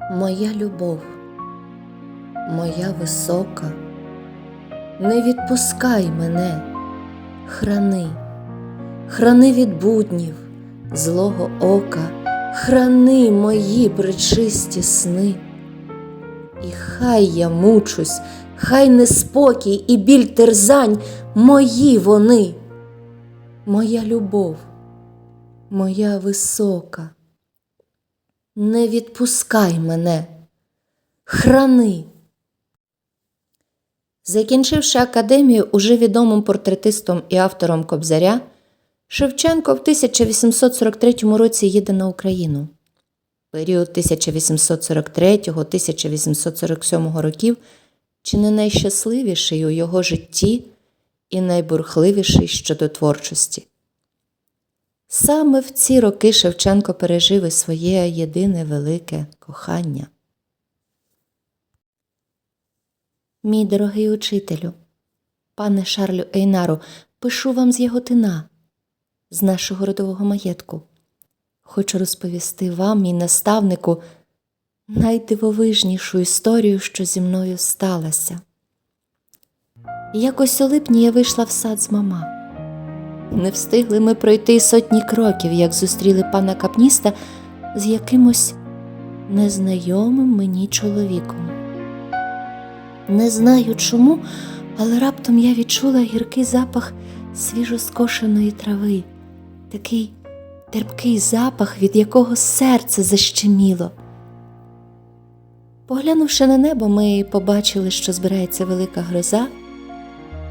Моя любов, моя висока, не відпускай мене, храни, храни від буднів, злого ока, храни мої пречисті сни. І хай я мучусь, хай неспокій і біль терзань мої вони, моя любов, моя висока. Не відпускай мене, храни. Закінчивши академію уже відомим портретистом і автором Кобзаря, Шевченко в 1843 році їде на Україну. Період 1843-1847 років чи не найщасливіший у його житті і найбурхливіший щодо творчості. Саме в ці роки Шевченко пережив і своє єдине велике кохання. Мій дорогий учителю, пане Шарлю Ейнару, пишу вам з Яготина, з нашого родового маєтку. Хочу розповісти вам, мій наставнику, найдивовижнішу історію, що зі мною сталася. Якось у липні я вийшла в сад з мама. Не встигли ми пройти сотні кроків, як зустріли пана капніста з якимось незнайомим мені чоловіком. Не знаю чому, але раптом я відчула гіркий запах свіжоскошеної трави, такий терпкий запах, від якого серце защеміло. Поглянувши на небо, ми побачили, що збирається велика гроза.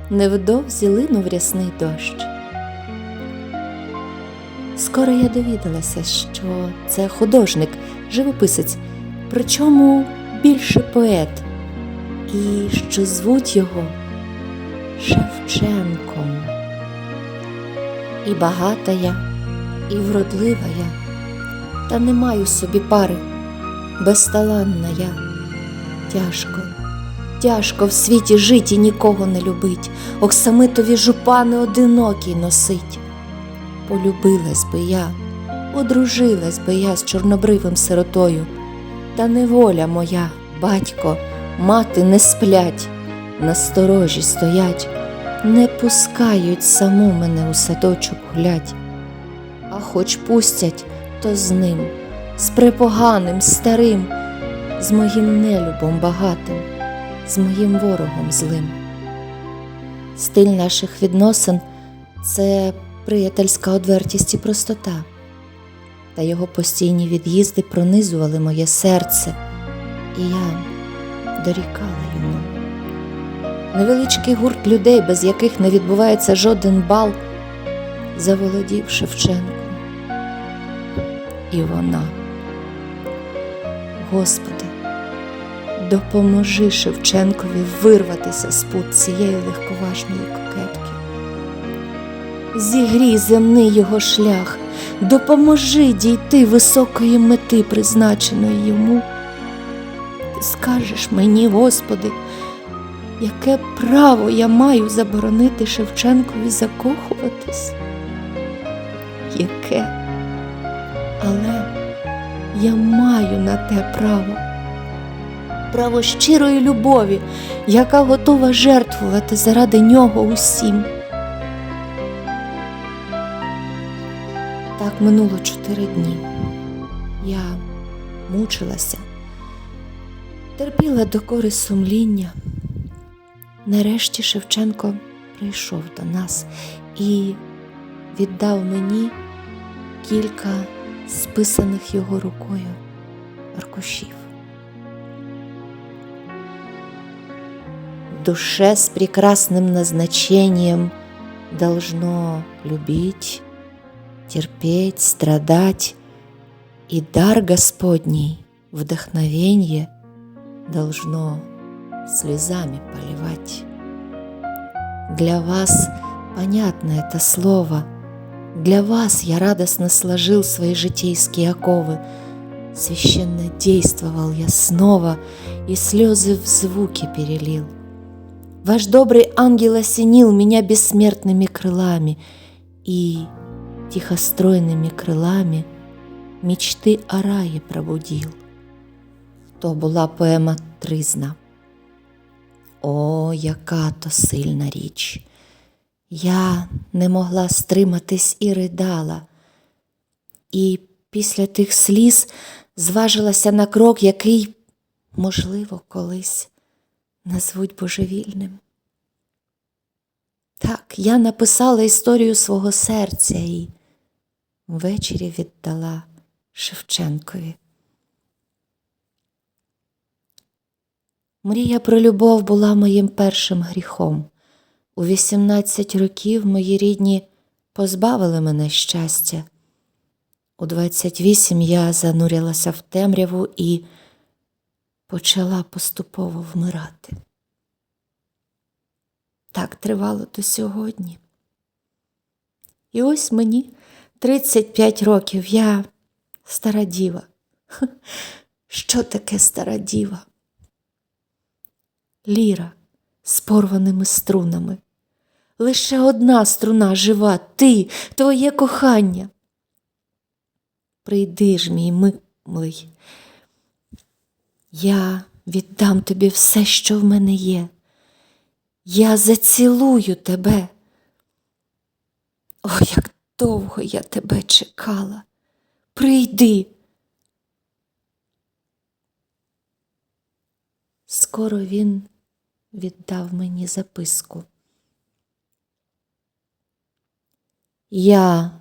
Невдовзі линув рясний дощ. Скоро я довідалася, що це художник, живописець, причому більше поет, і що звуть його Шевченком. І багата я, і вродлива я, та не маю собі пари, безталанна я. Тяжко, тяжко в світі жить і нікого не любить, оксамитові жупани одинокий носить. Полюбилась би я, одружилась би я з чорнобривим сиротою, та неволя моя, батько, мати не сплять, насторожі стоять, не пускають саму мене у садочок гулять. А хоч пустять, то з ним, з препоганим, старим, з моїм нелюбом багатим, з моїм ворогом злим. Стиль наших відносин це приятельська одвертість і простота, та його постійні від'їзди пронизували моє серце, і я дорікала йому. Невеличкий гурт людей, без яких не відбувається жоден бал, заволодів Шевченком. І вона. Господи, допоможи Шевченкові вирватися з пут цієї легковажної кокетки. Зігрій земний його шлях, допоможи дійти високої мети, призначеної йому. Ти скажеш мені, Господи, яке право я маю заборонити Шевченкові закохуватись? Яке? Але я маю на те право. Право щирої любові, яка готова жертвувати заради нього усім. Так минуло чотири дні. Я мучилася, терпіла докори сумління. Нарешті Шевченко прийшов до нас і віддав мені кілька списаних його рукою аркушів. Душе с прекрасным назначением должно любить, терпеть, страдать, и дар Господний, вдохновенье, должно слезами поливать. Для вас понятно это слово, для вас я радостно сложил свои житейские оковы, священно действовал я снова и слезы в звуки перелил. Ваш добрый ангел осенил меня бессмертными крылами и тихостройными крылами мечты о рае пробудил. То була поема Тризна. О, яка то сильна річ! Я не могла стриматись і ридала, і після тих сліз зважилася на крок, який, можливо, колись назвуть божевільним. Так, я написала історію свого серця і ввечері віддала Шевченкові. Мрія про любов була моїм першим гріхом. У 18 років мої рідні позбавили мене щастя. У 28 я занурилася в темряву і почала поступово вмирати. Так тривало до сьогодні. І ось мені 35 років, я стара діва. Що таке стара діва? Ліра з порваними струнами. Лише одна струна жива, ти, твоє кохання. Прийди ж, мій милий. Я віддам тобі все, що в мене є. Я зацілую тебе. О, як довго я тебе чекала. Прийди. Скоро він віддав мені записку. Я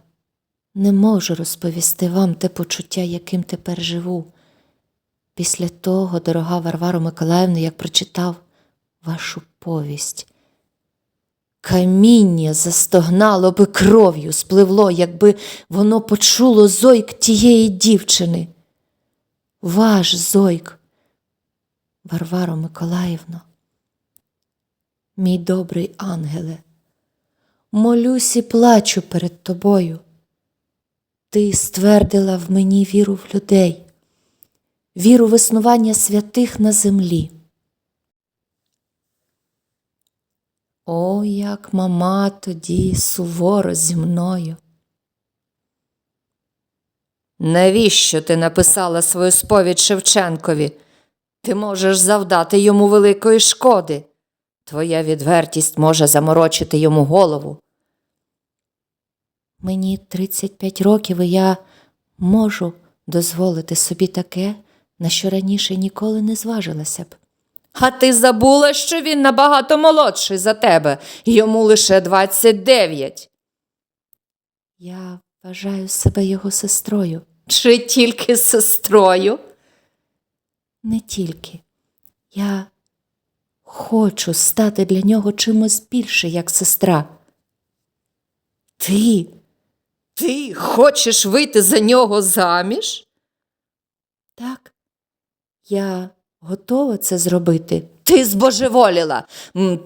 не можу розповісти вам те почуття, яким тепер живу. Після того, дорога Варваро Миколаївна, як прочитав вашу повість. Каміння застогнало би кров'ю, спливло, якби воно почуло зойк тієї дівчини. Ваш зойк, Варваро Миколаївно, мій добрий ангеле, молюсь і плачу перед тобою. Ти ствердила в мені віру в людей, віру в існування святих на землі. О, як мама тоді суворо зі мною. Навіщо ти написала свою сповідь Шевченкові? Ти можеш завдати йому великої шкоди. Твоя відвертість може заморочити йому голову. Мені 35 років, і я можу дозволити собі таке, на що раніше ніколи не зважилася б. А ти забула, що він набагато молодший за тебе, йому лише 29. Я вважаю себе його сестрою. Чи тільки сестрою? Не тільки. Я хочу стати для нього чимось більше, як сестра. Ти? Ти хочеш вийти за нього заміж? Так, я готова це зробити. Ти збожеволіла.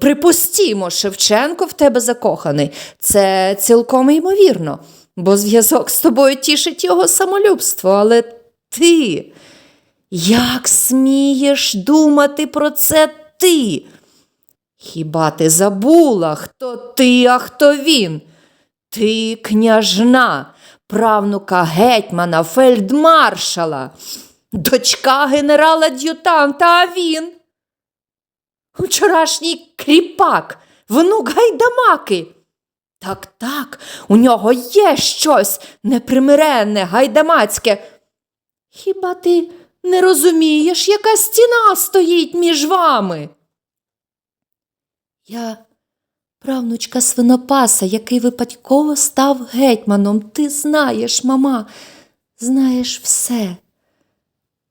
Припустімо, Шевченко в тебе закоханий. Це цілком ймовірно, бо зв'язок з тобою тішить його самолюбство, але ти. Як смієш думати про це ти? Хіба ти забула, хто ти, а хто він? Ти княжна, правнука гетьмана, фельдмаршала, дочка генерала-ад'ютанта, а він. Вчорашній кріпак, внук гайдамаки. Так, так, у нього є щось непримиренне, гайдамацьке. Хіба ти не розумієш, яка стіна стоїть між вами? Я правнучка свинопаса, який випадково став гетьманом. Ти знаєш, мама, знаєш все.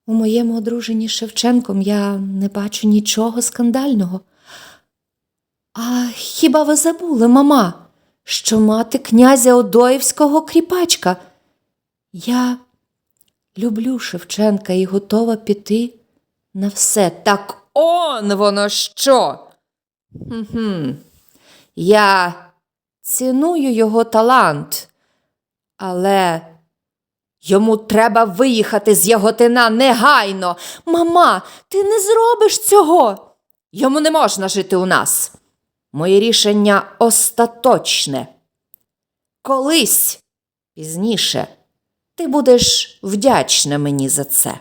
У моєму одруженні з Шевченком я не бачу нічого скандального. А хіба ви забули, мама, що мати князя Одоївського кріпачка? Я люблю Шевченка і готова піти на все. Так он воно що? Угу. Я ціную його талант, але йому треба виїхати з Яготина негайно. Мама, ти не зробиш цього. Йому не можна жити у нас. Моє рішення остаточне. Колись пізніше ти будеш вдячна мені за це.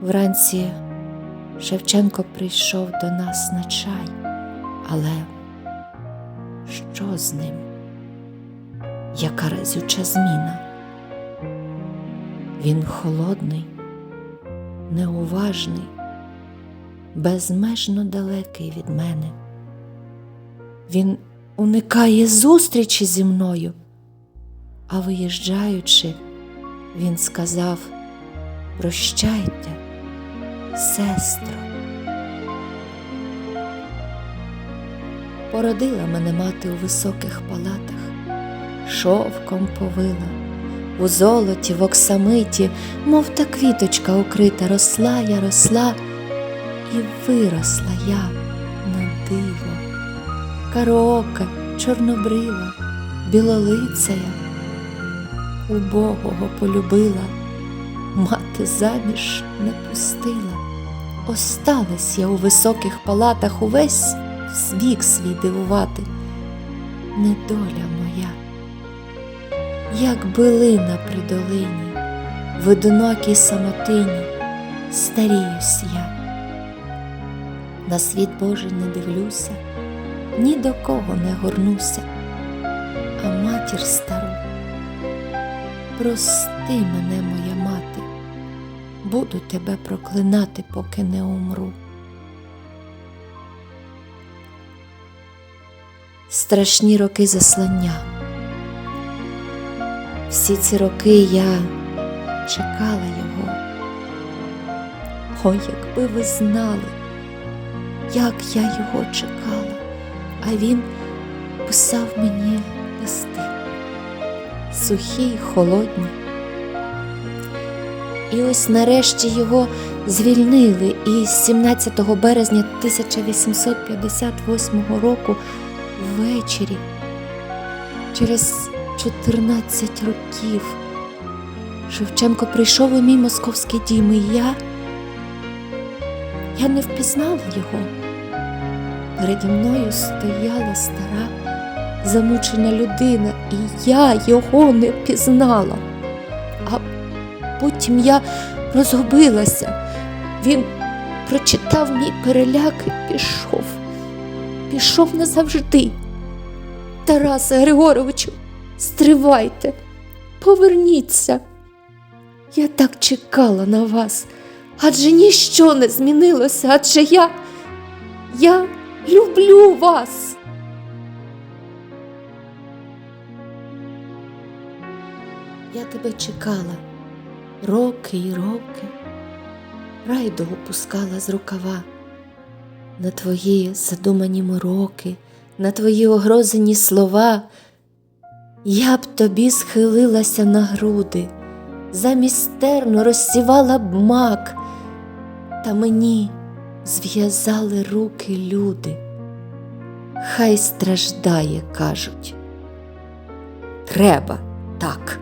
Вранці Шевченко прийшов до нас на чай, але що з ним? Яка разюча зміна? Він холодний, неуважний, безмежно далекий від мене. Він уникає зустрічі зі мною, а виїжджаючи, він сказав Прощайте, сестро. Породила мене мати у високих палатах, шовком повила, у золоті, в оксамиті, мов та квіточка укрита, росла я, росла, і виросла я на диво, кароока, чорнобрива, білолиця убогого полюбила, мати заміж не пустила. Осталась я у високих палатах увесь вік свій дивувати. Недоля моя, як билина при долині, в одинокій самотині старіюсь я. На світ Божий не дивлюся, ні до кого не горнуся, а матір стару. Прости мене, моя мати, буду тебе проклинати, поки не умру. Страшні роки заслання. Всі ці роки я чекала його. О, якби ви знали, як я його чекала, а він писав мені листи сухі й холодні. І ось нарешті його звільнили, і 17 березня 1858 року ввечері, через 14 років, Шевченко прийшов у мій московський дім, і я, я не впізнала його. Переді мною стояла стара замучена людина, і я його не впізнала. А потім я розгубилася. Він прочитав мій переляк і пішов. Пішов назавжди. Тарасе Григоровичу, стривайте, поверніться. Я так чекала на вас, адже ніщо не змінилося, адже я, я люблю вас. Я тебе чекала роки й роки, райдугу пускала з рукава на твої задумані мороки, на твої огрозені слова. Я б тобі схилилася на груди, замість терну розсівала б мак, та мені зв'язали руки люди. Хай страждає, кажуть. Треба так.